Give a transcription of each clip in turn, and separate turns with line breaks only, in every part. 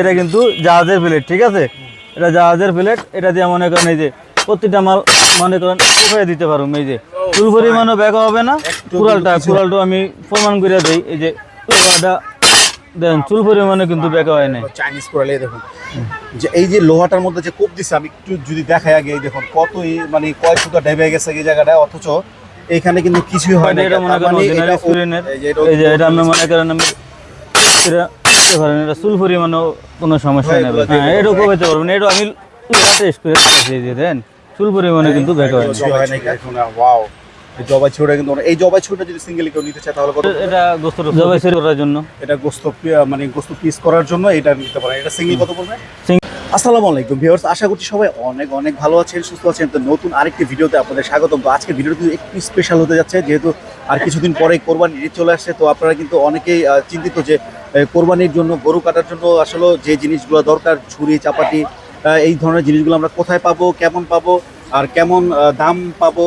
এটা কিন্তু জাহাজের প্লেট ঠিক আছে? এটা জাহাজের প্লেট এটা দিয়ে মনে করেন এই যে প্রতিটা মাল মনে করেন উঠে দিতে পারব এই যে। চুল পরিমাণও ব্যাগ হবে না কুড়ালটা কুড়ালটা আমি প্রমাণ করে দিই এই যে লোহাটা দেন চুল পরিমাণে কিন্তু ব্যাগ হয় নাই।
চাইনিজ কোরাল দেখুন। যে এই যে লোহাটার মধ্যে যে কোপ দিছে আমি একটু যদি দেখাই আগে এই দেখুন কত মানে কয় সুতা ঢেবে গেছে এই জায়গাটা অথচ এখানে কিন্তু কিছুই হয় না
এটা মনে করেন
মানে এটা এই যে এটা
এই যে এটা আমি মনে করেন আমি এটা দিতে পারেন এটা চুল পরিমাণেও কোনো সমস্যা নেই। হ্যাঁ
দিয়ে
এটা কমাতে পারবেন এটা আমি টেস্ট করে দেখিয়ে দিয়ে দেন চুল পরিমাণে কিন্তু হয়
ওয়াও জবাই ছুরিটা কিন্তু এই জবাই ছুরিটা যদি সিঙ্গেল কেউ নিতে চায় তাহলে কত
এটা গোস্ত করার জন্য।
এটা গোস্ত মানে গোস্ত পিস করার জন্য এটা নিতে পারেন। এটা সিঙ্গেল কত পড়বে? আসসালামু আলাইকুম ভিউয়ার্স আশা করছি সবাই অনেক অনেক ভালো আছেন সুস্থ আছেন। তো নতুন আরেকটি ভিডিওতে আপনাদের স্বাগতম। তো আজকের ভিডিওটি কিন্তু একটু স্পেশাল হতে যাচ্ছে যেহেতু আর কিছুদিন পরে কোরবানি ঈদ চলে আসছে তো আপনারা কিন্তু অনেকেই আহ, চিন্তিত যে কোরবানির জন্য গরু কাটার জন্য আসলে যে জিনিসগুলো দরকার ছুরি চাপাটি এই ধরনের জিনিসগুলো আমরা কোথায় পাবো কেমন পাবো আর কেমন দাম পাবো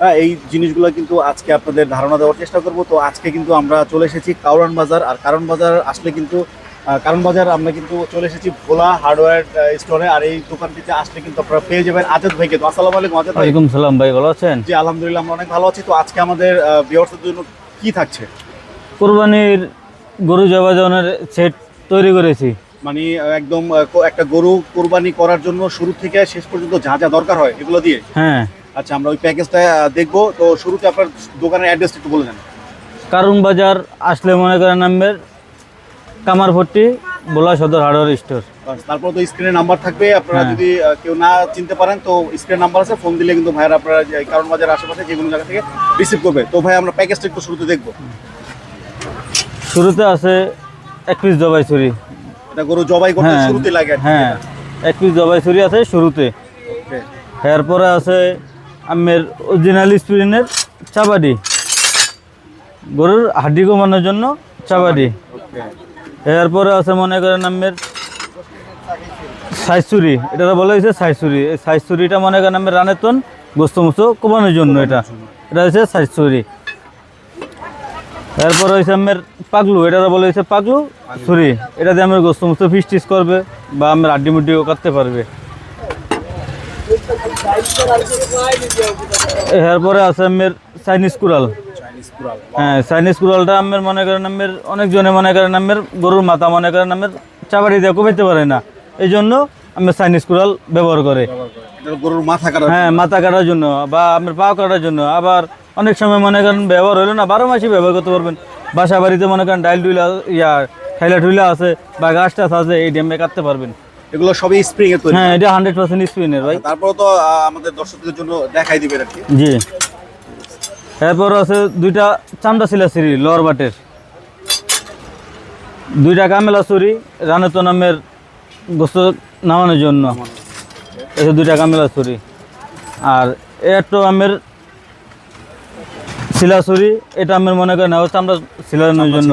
হ্যাঁ, এই জিনিসগুলো কিন্তু আজকে আপনাদের ধারণা দেওয়ার চেষ্টা করব। তো আজকে কিন্তু আমরা চলে এসেছি কাউরান বাজার আর কারণ বাজার আসলে কিন্তু কারণ বাজার আমরা কিন্তু চলে এসেছি ভোলা হার্ডওয়্যার স্টোরে আর এই দোকানটিতে আসলে কিন্তু আপনারা পেয়ে যাবেন আজাদ ভাইকে। তো আসসালামু আলাইকুম আজাদ ভাই।
ওয়ালাইকুম সালাম ভাই ভালো আছেন?
জি আলহামদুলিল্লাহ আমরা অনেক ভালো আছি। তো আজকে আমাদের ভিউয়ার্সদের জন্য কি থাকছে?
কোরবানির গরু জবাজনের সেট তৈরি করেছি।
মানে একদম একটা গরু কোরবানি করার জন্য শুরু থেকে শেষ পর্যন্ত যা যা দরকার হয় এগুলো দিয়ে?
হ্যাঁ।
আচ্ছা আমরা ওই প্যাকেজটা দেখব। তো শুরুতে আপনার দোকানের অ্যাড্রেসটা একটু বলে দেন।
কারণ বাজার আসলে মনে করেন নামের কামারপট্টি বোলা সদর হার্ডওয়ার স্টোর।
তারপর তো স্ক্রিনে নাম্বার থাকবে। আপনারা
হ্যাঁ।
যদি কেউ না চিনতে পারেন তো স্ক্রিনে নাম্বার আছে। ফোন দিলে কিন্তু ভাইয়ের আপনারা যে কারণ বাজার আশেপাশে যে কোনো জায়গা থেকে রিসিভ করবে। তো ভাই আমরা প্যাকেজটা একটু শুরুতে দেখব।
শুরুতে আছে এক পিস জবাই ছুরি।
এটা গরু জবাই করতে
হ্যাঁ
শুরুতে লাগে
হ্যাঁ এক পিস জবাই ছুরি আছে শুরুতে। এরপরে আছে আমের অরিজিনাল স্প্রিনের চাবাডি। গরুর হাড্ডি কমানোর জন্য চাবাডি। এরপরে আছে মনে করেন আমের সাইসুরি এটা বলা হয়েছে সাইসুরি এই সাইসুরিটা মনে করেন আমের রানের তন গোস্ত মুস্ত কমানোর জন্য এটা। এটা হচ্ছে সাইসুরি এরপর হয়েছে আমের পাগলু এটা বলা হয়েছে পাগলু ছুরি। এটা দিয়ে আমার গোস্ত মুস্ত ফিস টিস করবে বা আমার আড্ডি মুড্ডিও কাটতে পারবে। এরপরে আছে আমের চাইনিজ কুড়াল। হ্যাঁ চাইনিজ কুড়ালটা আমের মনে করেন আমের অনেকজনে মনে করেন আমের গরুর মাথা মনে করেন আমের চাবাড়ি দিয়ে কমাইতে পারে না। এই জন্য আমি চাইনিজ কুড়াল ব্যবহার করে।
গরুর মাথা কাটা
হ্যাঁ মাথা কাটার জন্য বা আপনার পা কাটার জন্য। আবার অনেক সময় মনে করেন ব্যবহার হলো না বারো মাসই ব্যবহার করতে পারবেন। বাসা বাড়িতে মনে করেন ডাইল টুইলা ইয়া ঠাইলা টুইলা আছে বা গাছ টাছ আছে এই ডেমে কাটতে পারবেন।
এগুলো সবই স্প্রিং এর তৈরি।
হ্যাঁ এটা হান্ড্রেড পার্সেন্ট স্পিনের ভাই।
তারপরে তো আমাদের দর্শকদের জন্য দেখাই দিবেন আর কি।
জি। এরপর আছে দুইটা চামড়া ছিল সিঁড়ি লোয়ার বাটের। দুইটা কামেলা চুরি রানের তো নামের গোস্ত নামানোর জন্য। এই দুইটা কামেলা চুরি আর একটা আমের শিলা চুরি এটা আমের মনে করেন হচ্ছে আমরা শিলানোর জন্য।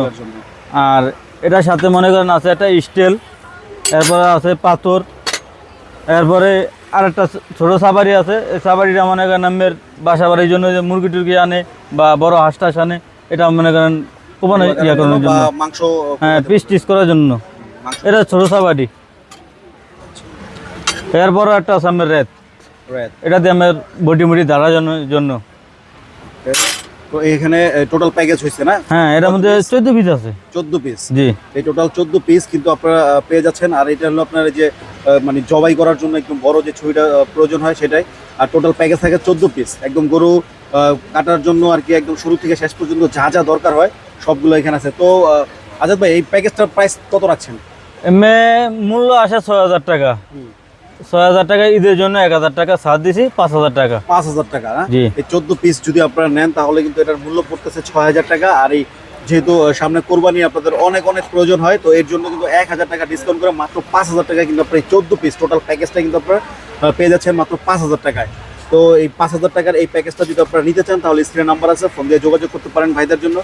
আর এটার সাথে মনে করেন আছে একটা স্টিল এরপরে আছে পাথর এরপরে আর একটা ছোট সাবারি আছে। এই সাবারিটা মনে করেন আমের বাসা বাড়ির জন্য যে মুরগি টুরগি আনে বা বড় হাঁস টাস আনে এটা মনে করেন কোপানো ইয়া করানোর জন্য।
মাংস
হ্যাঁ পিস টিস করার জন্য। এটা ছোট সাবারি এরপরও একটা আছে আমের রেত। এটা দিয়ে আমার বডি মুডি দাঁড়ার জন্য
তো এখানে টোটাল প্যাকেজ হয়েছে না?
হ্যাঁ এটার মধ্যে চোদ্দ পিস আছে।
চোদ্দ পিস
জি।
এই টোটাল চোদ্দ পিস কিন্তু আপনারা পেয়ে যাচ্ছেন। আর এটা হলো আপনার যে মানে জবাই করার জন্য একদম বড় যে ছুরিটা প্রয়োজন হয় সেটাই। আর টোটাল প্যাকেজ থাকে চোদ্দ পিস একদম গরু কাটার জন্য আর কি একদম শুরু থেকে শেষ পর্যন্ত যা যা দরকার হয় সবগুলো এখানে আছে। তো আজাদ ভাই এই প্যাকেজটার প্রাইস কত রাখছেন?
মূল্য আসে ছয় হাজার টাকা। ছয় হাজার টাকা ঈদের জন্য এক হাজার টাকা ছাড় দিছি পাঁচ হাজার টাকা।
পাঁচ হাজার টাকা
জি।
এই চোদ্দ পিস যদি আপনারা নেন তাহলে কিন্তু এটার মূল্য পড়তেছে ছয় হাজার টাকা। আর এই যেহেতু সামনে কোরবানি আপনাদের অনেক অনেক প্রয়োজন হয় তো এর জন্য কিন্তু এক হাজার টাকা ডিসকাউন্ট করে মাত্র পাঁচ হাজার টাকা কিন্তু আপনার এই চোদ্দ পিস টোটাল প্যাকেজটা কিন্তু আপনারা পেয়ে যাচ্ছেন মাত্র পাঁচ হাজার টাকায়। তো এই পাঁচ হাজার টাকার এই প্যাকেজটা যদি আপনারা নিতে চান তাহলে স্ক্রিনে নাম্বার আছে ফোন দিয়ে যোগাযোগ করতে পারেন ভাইদের জন্য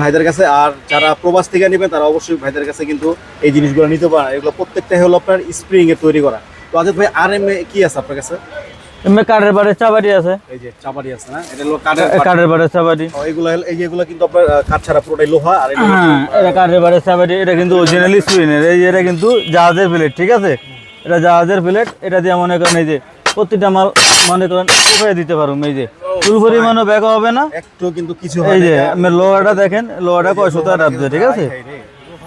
ভাইদের কাছে। আর যারা প্রবাস থেকে নেবেন তারা অবশ্যই ভাইদের কাছে কিন্তু এই জিনিসগুলো নিতে পারেন। এগুলো প্রত্যেকটাই হলো আপনার স্প্রিং এর তৈরি করা। ভাই আর এম কি আছে আপনার কাছে?
এমনি কাঠের বাড়ে চাবাড়ি আছে।
এই যে চাপাটি আছে না? এটা হলো কাঠের
এ, কাঠের বাড়ে চাবাড়ি।
এগুলো এই এগুলো কিন্তু আপনার কাঠ ছাড়া পুরোটাই লোহা আর এটা
হ্যাঁ এটা কাঠের বাড়ে চাবাড়ি এটা কিন্তু অরিজিনাল স্ক্রিনের এই এটা কিন্তু জাহাজের প্লেট ঠিক আছে? এটা জাহাজের প্লেট এটা দিয়ে মনে করেন এই যে প্রতিটা মাল মনে করেন দিতে পারুম এই যে। ফুল পরিমাণও ব্যাগ হবে না।
একটু কিন্তু কিছু
এই যে লোহাটা দেখেন লোহাটা কয় সুতা রাখছে ঠিক আছে?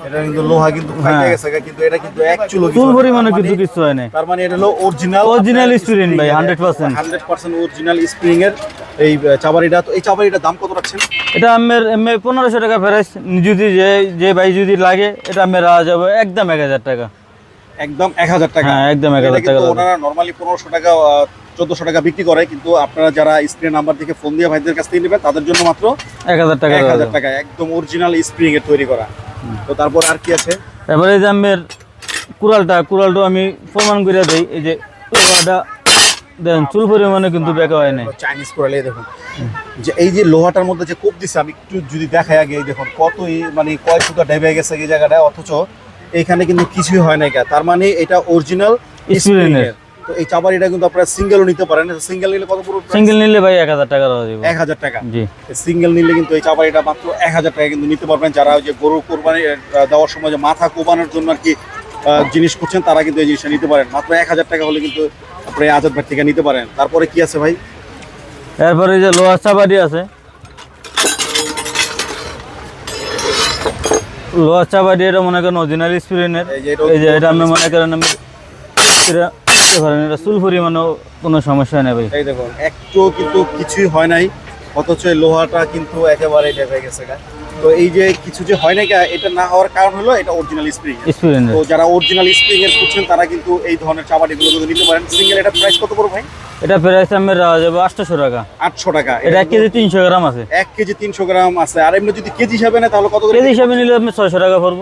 এটা কিন্তু লোহা কিন্তু
হ্যাঁ।
গেছে কিন্তু এটা কিন্তু এক চুলো
ফুল পরিমাণে কিন্তু কিছু হয় না
তার মানে এটা হলো অরিজিনাল
Original spring ভাই, 100%
হান্ড্রেড পার্সেন্ট অরিজিনাল স্প্রিং এর এই চাবারিটা তো এই চাবারিটার দাম কত রাখছেন?
এটা আমের এমনি পনেরোশো টাকা প্রাইস যদি যে যে ভাই যদি লাগে এটা আমি রাখা যাবে একদম এক হাজার টাকা।
একদম এক হাজার টাকা।
হ্যাঁ একদম এক
এটা
হাজার টাকা
কিন্তু ওনারা নর্মালি পনেরোশো টাকা চোদ্দশো টাকা বিক্রি করে কিন্তু আপনারা যারা স্ক্রিন নাম্বার থেকে ফোন দিয়ে ভাইদের কাছ থেকে নেবেন তাদের জন্য মাত্র
এক হাজার টাকা
এক হাজার। টাকা একদম অরিজিনাল স্প্রিং এর তৈরি করা। তো তারপর আর কি আছে
এবারে এই যে আমের কুড়ালটা কুড়ালটা আমি প্রমাণ করে দিই এই যে লোহাটা দেখেন চুল পরিমাণে কিন্তু বেকা হয় নাই
চাইনিজ এই দেখুন যে এই যে লোহাটার মধ্যে যে কোপ দিছে আমি একটু যদি দেখাই আগে এই দেখুন কত এই- মানে কয় সুতা ডেবে গেছে এই জায়গাটায় অথচ এখানে কিন্তু কিছুই হয় না। তার মানে এটা অরিজিনাল
এর।
তো এই চাবারিটা কিন্তু আপনারা সিঙ্গেলও নিতে পারেন। সিঙ্গেল নিলে কত পুরো
সিঙ্গেল নিলে ভাই এক হাজার টাকা
এক হাজার টাকা।
জি।
সিঙ্গেল নিলে কিন্তু এই চাবারিটা মাত্র এক হাজার টাকা কিন্তু নিতে পারবেন। যারা ওই যে গরু কোরবানি দেওয়ার সময় যে মাথা কোবানোর জন্য আর কি জিনিস করছেন তারা কিন্তু এই জিনিসটা নিতে পারেন। মাত্র এক হাজার টাকা হলে কিন্তু আপনি আজাদ ভাই থেকে নিতে পারেন। তারপরে কি আছে ভাই?
এরপরে এই যে লোহার চাবাড়ি আছে। লোহার চাবাড়ি এটা মনে করেন অরিজিনাল স্প্রিনের
এই যে এটা
এই যে এটা আমি মনে করেন আমি দিতে পারেন এটা চুল পরিমাণেও কোনো সমস্যা নেই ভাই?
এই দেখুন একটু কিন্তু কিছুই হয় নাই অথচ লোহাটা কিন্তু একেবারে ডেবে গেছে তো এই যে কিছু যে হয় গা, এটা না হওয়ার কারণ হলো এটা অরিজিনাল স্প্রিং তো যারা অরিজিনাল স্প্রিং এর খুঁজছেন তারা কিন্তু এই ধরনের চাবাটিগুলো কিন্তু নিতে পারেন। সিঙ্গেল এটা প্রাইস কত পড়বে ভাই?
এটা প্রাইস আমি রাখা যাবে আটশোশো টাকা।
আটশো টাকা।
এটা এক কেজি তিনশো গ্রাম আছে।
এক কেজি তিনশো গ্রাম আছে। আর এমনি যদি কেজি হিসাবে নেয় তাহলে কত করে
কেজি হিসাবে নিলে আপনি ছয়শো টাকা পড়ব।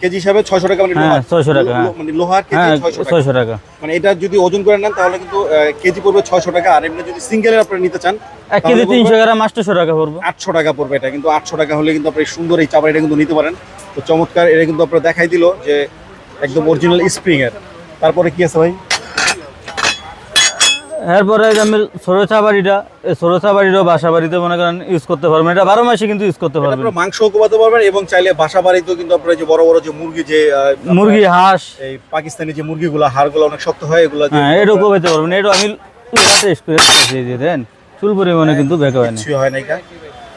কেজি হিসাবে ছয়শো টাকা মানে
হ্যাঁ, 600 টাকা, হ্যাঁ।
মানে লোহার কেজি
হ্যাঁ
ছয়শো টাকা। মানে এটা যদি ওজন করে নেন তাহলে কিন্তু কেজি পড়বে ছয়শো টাকা। আর এমনি যদি সিঙ্গেল আপনি নিতে চান
এক কেজি তিনশো গ্রাম আটশোশো টাকা পড়বে।
আটশো টাকা পড়বে এটা। কিন্তু আটশো টাকা হলে কিন্তু আপনি সুন্দর এই চাপাইটা কিন্তু নিতে পারেন। তো চমৎকার এটা কিন্তু আপনার দেখাই দিল যে একদম অরিজিনাল স্প্রিং এর। তারপরে কি আছে ভাই?
এরপরে আমি ছোটো বাড়িটা এই ছোটো চাবাড়িটাও বাসা বাড়িতে মনে করেন ইউজ করতে পারবেন। এটা বারো মাসে কিন্তু ইউজ করতে পারবেন।
মাংস কোপাতে পারবেন এবং চাইলে বাসা বাড়িতেও কিন্তু আপনার যে বড় বড় যে মুরগি যে
মুরগি হাঁস।
এই পাকিস্তানি যে মুরগিগুলো হাড়গুলো অনেক শক্ত হয় এগুলো
হ্যাঁ এটাও কোপাইতে পারবেন। এটা আমি টেস্ট করে দেখিয়ে দিয়ে দেন চুল পরিমাণে কিন্তু বেকা হয় না।
হয় না।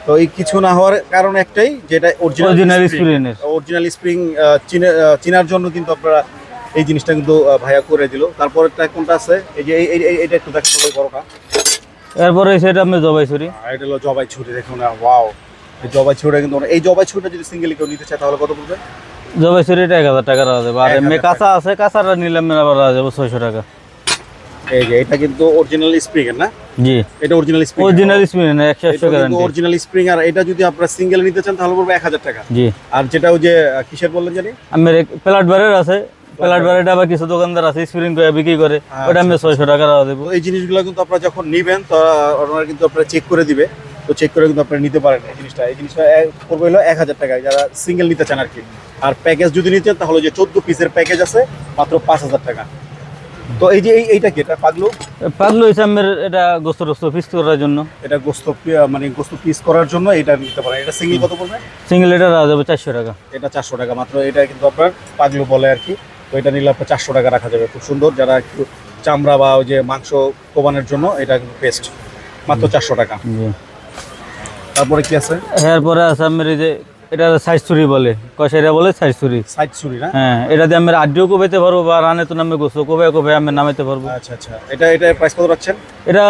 তো এই কিছু না হওয়ার কারণ একটাই যেটা অরিজিনাল
এর।
অরিজিনাল স্প্রিং চিনার জন্য কিন্তু আপনারা এই জিনিসটা কিন্তু ভাইয়া করে দিল। তারপরেরটা কোনটা আছে? এই যে এটা একটু দেখতে হবে বড়টা।
এরপরে সেটা আপনি জবাই ছুরি
এটা হলো জবাই ছুরি দেখুন না ওয়াও এই জবাই ছুরিটা কিন্তু এই জবাই ছুরিটা যদি সিঙ্গেলি কেউ নিতে চায় তাহলে কত পড়বে?
জবাই ছুরিটা এক হাজার টাকা রাখা যাবে আর
1000
এমনি। কাঁচা আছে কাঁচাটা নিলে আমি আবার রাখা যাবে ছয়শো টাকা।
এই যে এটা কিন্তু অরিজিনাল স্প্রিং না?
জি।
এটা অরিজিনাল স্প্রিং
অরিজিনাল স্পিন একশো একশো গ্যারান্টি
অরিজিনাল স্প্রিং আর এটা যদি আপনারা সিঙ্গেল নিতে চান তাহলে পড়বে এক হাজার টাকা।
জি।
আর যেটা ওই যে কিসের বললেন জানি?
আমার প্লাট বারের আছে। প্লাট বারের আবার কিছু দোকানদার আছে স্প্রিং করে বিক্রি করে ওটা আমি ছয়শো টাকা রাখা দেবো।
এই জিনিসগুলো কিন্তু আপনারা যখন নিবেন তো ওনারা কিন্তু আপনারা চেক করে দিবে। তো চেক করে কিন্তু আপনারা নিতে পারেন এই জিনিসটা। এই জিনিসটা পড়বে হলো এক হাজার টাকায়। যারা সিঙ্গেল নিতে চান আর কি আর প্যাকেজ যদি নিতে চান তাহলে যে চোদ্দ পিসের প্যাকেজ আছে মাত্র পাঁচ হাজার টাকা। তো এই যে এই এইটা কি? এটা পাগলু?
পাগলো আমার এটা গোস্ত টোস্ত পিস করার জন্য।
এটা গোস্ত মানে গোস্ত পিস করার জন্য এটা নিতে পারেন। এটা সিঙ্গেল কত পড়বে?
সিঙ্গেল এটা যাবে চারশো টাকা।
এটা চারশো টাকা মাত্র। এটা কিন্তু আপনার পাগলু বলে আর কি তো এটা নিলে আপনার চারশো টাকা রাখা যাবে। খুব সুন্দর যারা একটু চামড়া বা ওই যে মাংস কোবানোর জন্য এটা কিন্তু বেস্ট মাত্র চারশো টাকা। তারপরে কি আছে?
এরপরে আছে আমার এই যে এটা সাইজ ছুরি বলে। কষা এটা বলে? সাইজ ছুরি
সাইড ছুরি না?
হ্যাঁ এটা দিয়ে আমি আড্ডিও কোবাইতে পারব বা রানে তো নামে গোসো কোবাই কোবাই আমি নামাইতে পারব।
আচ্ছা আচ্ছা। এটা এটা প্রাইস কত রাখছেন?
এটা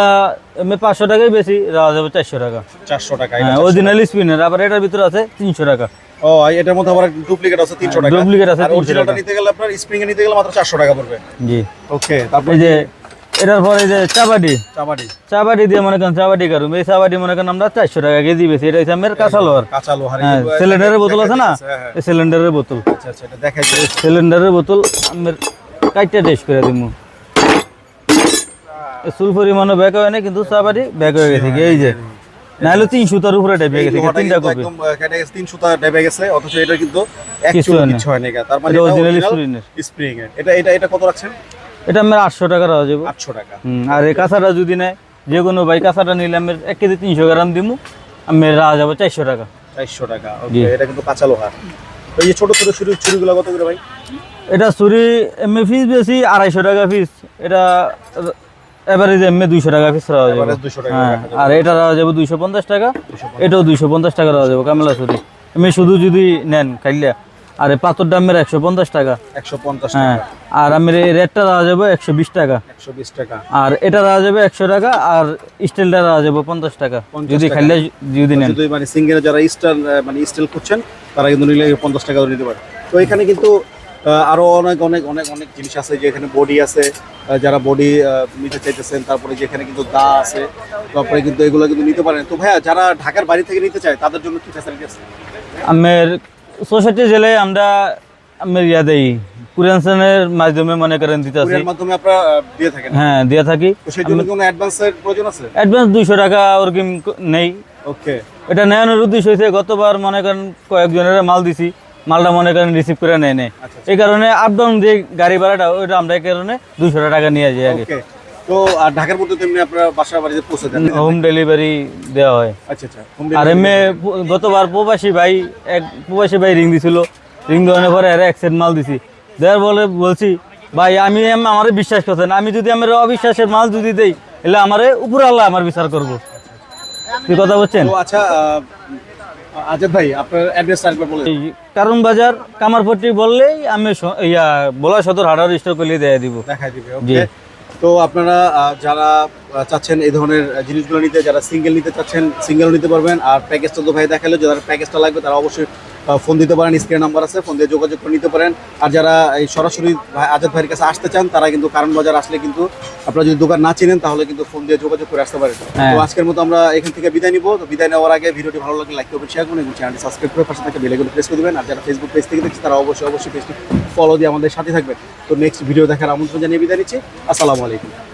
আমি পাঁচশো টাকাই বেশি রাখা যাবে চারশো টাকা।
চারশো টাকা
হ্যাঁ অরিজিনাল স্পিনের আবার এটার ভিতরে আছে তিনশো টাকা।
ও এটার মধ্যে আবার ডুপ্লিকেট আছে তিনশো টাকা।
duplicate আছে
আর অরিজিনালটা নিতে গেলে আপনার স্প্রিং এ নিতে গেলে মাত্র চারশো টাকা পড়বে।
জি।
ওকে তারপরে
এই যে এটার পরে যে চাবাটি
চাবাটি
চাবাটি দিয়ে মনে করেন চাবাটি কারুম এই চাবাটি মনে করেন আমরা চারশো টাকা কেজি বেশি এটা হচ্ছে আমার কাঁচা লোহার।
কাঁচা লোহার
হ্যাঁ সিলিন্ডারের বোতল আছে না?
হ্যাঁ, হ্যাঁ।
এই সিলিন্ডারের বোতল।
আচ্ছা আচ্ছা এটা দেখাই
সিলিন্ডারের বোতল আমার কাইটটা টেস্ট করে দিব চুল পরিমাণও ব্যাক হয় না কিন্তু চাবাটি ব্যাক হয়ে গেছে। এই যে নাহলে তিন সুতার উপরে হয়ে গেছে তিনটা কপি।
একদম কেটে গেছে তিন সুতা ডেবে গেছে অথচ এটা কিন্তু
কিছু হয় না।
তার মানে অরিজিনাল স্প্রিং এর। এটা এটা এটা কত রাখছেন?
এটা আমার টাকা রাখা যাব।
আটশো টাকা।
আর এই কাঁচাটা যদি নেয় যে কোনো ভাই কাঁচাটা নিলে আমি এক কেজি তিনশো গ্রাম দিমু আমি রাখা যাব চারশো টাকা।
চারশো টাকা ওকে এটা কিন্তু কাঁচা লোহা এই যে ছোট ছোট ছুরি ছুরিগুলো কত করে ভাই?
এটা ছুরি এমনি ফিস বেশি আড়াইশো টাকা পিস এটা এভারেজ এমনি দুইশো টাকা পিস রাখা যাবে।
Average 200 টাকা
হ্যাঁ আর এটা রাখা যাবে দুইশো পঞ্চাশ টাকা। এটাও দুইশো পঞ্চাশ টাকা রাখা যাবে কামেলা ছুরি। এমনি শুধু যদি নেন খাইলে আর পাথর দামের একশো পঞ্চাশ টাকা।
একশো পঞ্চাশ
হ্যাঁ আর আমার এই রেটটা রাখা যাবে একশো বিশ টাকা।
একশো বিশ টাকা।
আর এটা রাখা যাবে একশো টাকা আর স্টিলটা রাখা যাবে পঞ্চাশ টাকা। যদি খাইলে যদি নেন।
মানে সিঙ্গেলে যারা স্টার মানে স্টিল খুঁজছেন তারা কিন্তু নিলে পঞ্চাশ টাকা নিতে পারে। তো এখানে কিন্তু আহ, আরও অনেক অনেক অনেক অনেক জিনিস আছে যে এখানে বডি আছে যারা বডি নিতে চাইতেছেন তারপরে যে এখানে কিন্তু দা আছে তারপরে কিন্তু এগুলো কিন্তু নিতে পারেন। তো ভাইয়া যারা ঢাকার বাড়ি থেকে নিতে চায় তাদের জন্য কি ফ্যাসিলিটি আছে?
আমের সোসাইটি জেলায় আমরা আমের ইয়া দেই। কুরিয়ানসেনের মাধ্যমে মনে করেন দিতেছি
কুরিয়ার মাধ্যমে আপনারা দিয়ে থাকেন?
হ্যাঁ দিয়ে থাকি।
সেই জন্য কোনো অ্যাডভান্সের প্রয়োজন আছে?
অ্যাডভান্স দুইশো টাকা ওরকম নেই।
ওকে
এটা নেওয়ানোর উদ্দেশ্য হয়েছে গতবার মনে করেন কয়েকজনের মাল দিছি। মালটা মনে করেন রিসিভ করে নেয় নেয়।
আচ্ছা
এই কারণে আপ ডাউন যে গাড়ি ভাড়াটা ওইটা আমরা এই কারণে দুইশো টাকা নিয়ে যাই আগে।
তো আর ঢাকার মধ্যে তেমনি আপনারা বাসার বাড়িতে পৌঁছে দেন?
হোম ডেলিভারি দেওয়া হয়।
আচ্ছা আচ্ছা
আর এমনি গতবার প্রবাসী ভাই এক প্রবাসী ভাই রিং দিছিল। রিং দেওয়ানোর পরে এর একসেট মাল দিছি। দেওয়ার বলে বলছি ভাই আমি আমারে বিশ্বাস করছেন আমি যদি আমার অবিশ্বাসের মাল যদি দেই এলে আমারে উপরে আল্লাহ আমার বিচার করব। কি কথা বলছেন?
আচ্ছা আজাদ ভাই আপনার অ্যাড্রেস একবার বলে
কারণ বাজার কামারপট্টি বললেই আমি ইয়া বলা সদর হাড়ার স্টোর করলে দিয়ে দিব।
দেখা দিবে ওকে তো আপনারা যারা চাচ্ছেন এই ধরনের জিনিসগুলো নিতে যারা সিঙ্গেল নিতে চাচ্ছেন সিঙ্গেলও নিতে পারবেন। আর প্যাকেজটা তো ভাই দেখাল যারা প্যাকেজটা লাগবে তারা অবশ্যই ফোন দিতে পারেন স্ক্রিন নাম্বার আছে ফোন দিয়ে যোগাযোগ করে নিতে পারেন। আর যারা এই সরাসরি ভাই আজাদ ভাইয়ের কাছে আসতে চান তারা কিন্তু কারণ বাজার আসলে কিন্তু আপনারা যদি দোকান না চিনেন তাহলে কিন্তু ফোন দিয়ে যোগাযোগ করে আসতে পারেন।
হ্যাঁ।
তো আজকের মতো আমরা এখান থেকে বিদায় নিব। তো বিদায় নেওয়ার আগে ভিডিওটি ভালো লাগলে লাইক করবেন শেয়ার করুন এবং চ্যানেলটি সাবস্ক্রাইব করে পাশে থেকে বেল আইকন প্রেস করে দেবেন। আর যারা ফেসবুক পেজ থেকে দেখছে তারা অবশ্যই অবশ্যই পেজটি ফলো দিয়ে আমাদের সাথে থাকবেন। তো নেক্সট ভিডিও দেখার আমন্ত্রণ জানিয়ে বিদায় নিচ্ছি। আসসালামু আলাইকুম।